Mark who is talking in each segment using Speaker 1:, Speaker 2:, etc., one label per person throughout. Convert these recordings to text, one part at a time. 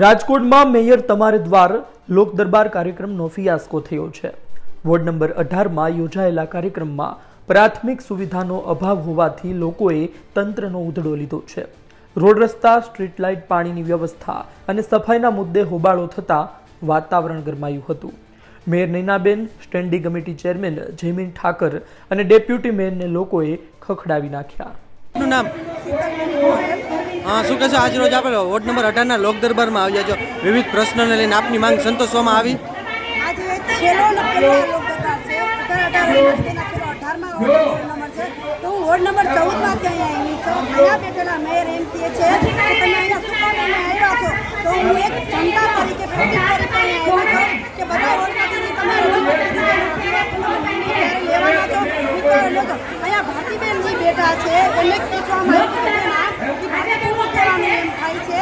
Speaker 1: રાજકોટમાં મેયર તમારે દ્વાર લોક દરબાર કાર્યક્રમનો ફિયાસ્કો થયો છે. વોર્ડ નંબર અઢારમાં યોજાયેલા કાર્યક્રમમાં પ્રાથમિક સુવિધાનો અભાવ હોવાથી લોકોએ તંત્રનો ઉધડો લીધો છે. રોડ રસ્તા, સ્ટ્રીટ લાઇટ, પાણીની વ્યવસ્થા અને સફાઈના મુદ્દે હોબાળો થતાં વાતાવરણ ગરમાયું હતું. Mayor Nainaben standing committee chairman Jaymin Thakar અને ડેપ્યુટી મેયરને લોકોએ ખખડાવી નાખ્યા.
Speaker 2: નામ? શું કહેશો આજ રોજ આપણે વોર્ડ નંબર અઢારના લોક દરબારમાં આવ્યા છો. વિવિધ પ્રશ્નોને લઈને આપની માંગ સંતોષવામાં આવી.
Speaker 3: અહીંયા બેઠેલા મેયર એમ હું છે. એમને પૂછવામાં આવ્યું કે બેન આ કે ભારતીબેનનું કહેવાનું એમ થાય છે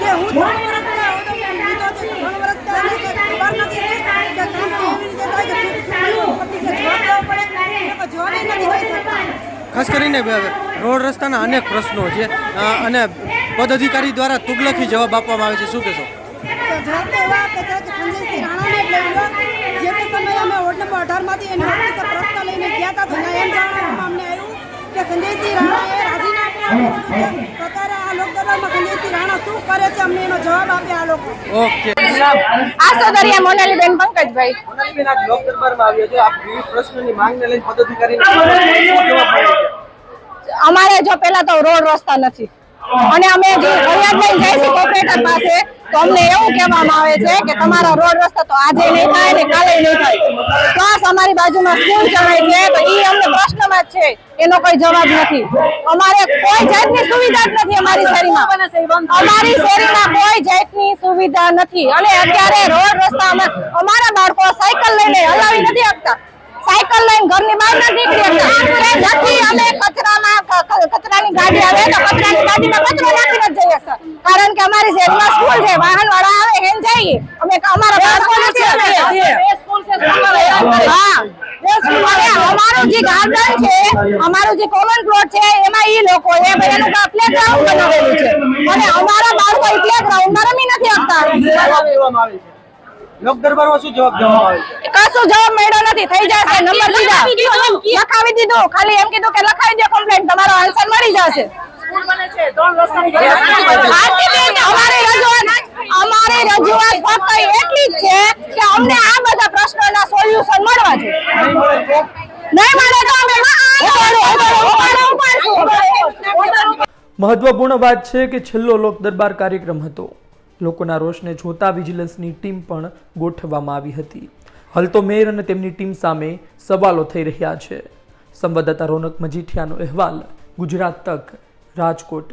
Speaker 3: કે હું ત્રણ વર્ષથી આ હોદ્દો લીધો છે ત્રણ વર્ષથી આને કંઈ ખબર નથી કે કામ કેવી રીતે થાય કે શું ઉપરથી કે જવાબ દેવો પડે એ કોઈ જવાબ જ નથી દઈ શકતા
Speaker 2: ખાસ કરીને રોડ રસ્તાના અનેક પ્રશ્નો છે અને પદ અધિકારી દ્વારા તુગલખી જવાબ આપવામાં આવે છે. શું કહેશો?
Speaker 3: અઢારમાંથી એની પ્રશ્ન લઈને ગયા હતા. એમ જાણવામાં અમને આવ્યું કે દીધું છે તો અત્યારે આ લોક દરબારમાં સંજયસિંહ રાણા શું કરે છે અમને એનો જવાબ આપે આ લોકો.
Speaker 2: ઓકે.
Speaker 4: આ સોદરિયા મોનાલીબેન પંકજભાઈ.
Speaker 2: લોક દરબારમાં આવ્યો છે. આપ વિવિધ પ્રશ્નોની માંગને લઈને પદ અધિકારીને
Speaker 4: અમારે જો પેલા તો રોડ રસ્તા નથી. અને અમે જે ફરિયાદ લઈને જાય છે કોર્પોરેટર પાસે તો અમને એવું કહેવામાં આવે છે કે તમારા રોડ રસ્તા તો આજે નહીં થાય ને કાલે નહીં થાય. પ્લસ અમારી બાજુમાં સ્કૂલ ચલાય છે તો એ અમને પ્રશ્નમાં જ છે. એનો કોઈ જવાબ નથી. અમારે કોઈ જાતની સુવિધા જ નથી અમારી શેરીમાં. અમારી શેરીમાં કોઈ જાતની સુવિધા નથી. અને અત્યારે રોડ રસ્તા અમારા બાળકો સાયકલ લઈને હલાવી નથી આપતા સાયકલ લઈને ઘરની બહાર નથી નીકળી શકતા. નથી અમે કચરામાં કચરાની ગાડી આવે તો કચરાની ગાડીમાં કચરો નાખી જ જઈએ સર કારણ કે અમારી શેરીમાં સ્કૂલ છે વાહન વાળા આવે એમ જઈએ. અમે અમારા બાળકો નથી અમારું જે ગાર્ડન છે અમારું જે કોમન પ્લોટ છે એમાં ઈ લોકો એ ભાઈ એનું પ્લેગ્રાઉન્ડ બનાવેલું છે અને અમારા બાળકો ઈ પ્લેગ્રાઉન્ડમાં રમી નથી આપતા
Speaker 2: લોક દરબારમાં શું જવાબ દેવામાં આવે છે
Speaker 4: કશું જવાબ મળ્યો નથી થઈ જશે નંબર લીધા લખાવી દીધો ખાલી એમ કીધું કે લખાવી દો કમ્પ્લેન તમારો આન્સર મળી જશે રજૂઆત અમારી રજૂઆત ફક્ત એટલી જ છે કે અમને આ બધા પ્રશ્નોના સોલ્યુશન મળવા છે નહીં મળે તો અમે.
Speaker 1: મહત્વપૂર્ણ વાત છે કે છેલ્લો લોક દરબાર કાર્યક્રમ હતો. લોકોના રોષને જોતા વિજિલન્સની ટીમ પણ ગોઠવવામાં આવી હતી. હાલ તો મેયર અને તેમની ટીમ સામે સવાલો થઈ રહ્યા છે. સંવાદદાતા રોનક મજીઠિયાનો અહેવાલ ગુજરાત તક રાજકોટ.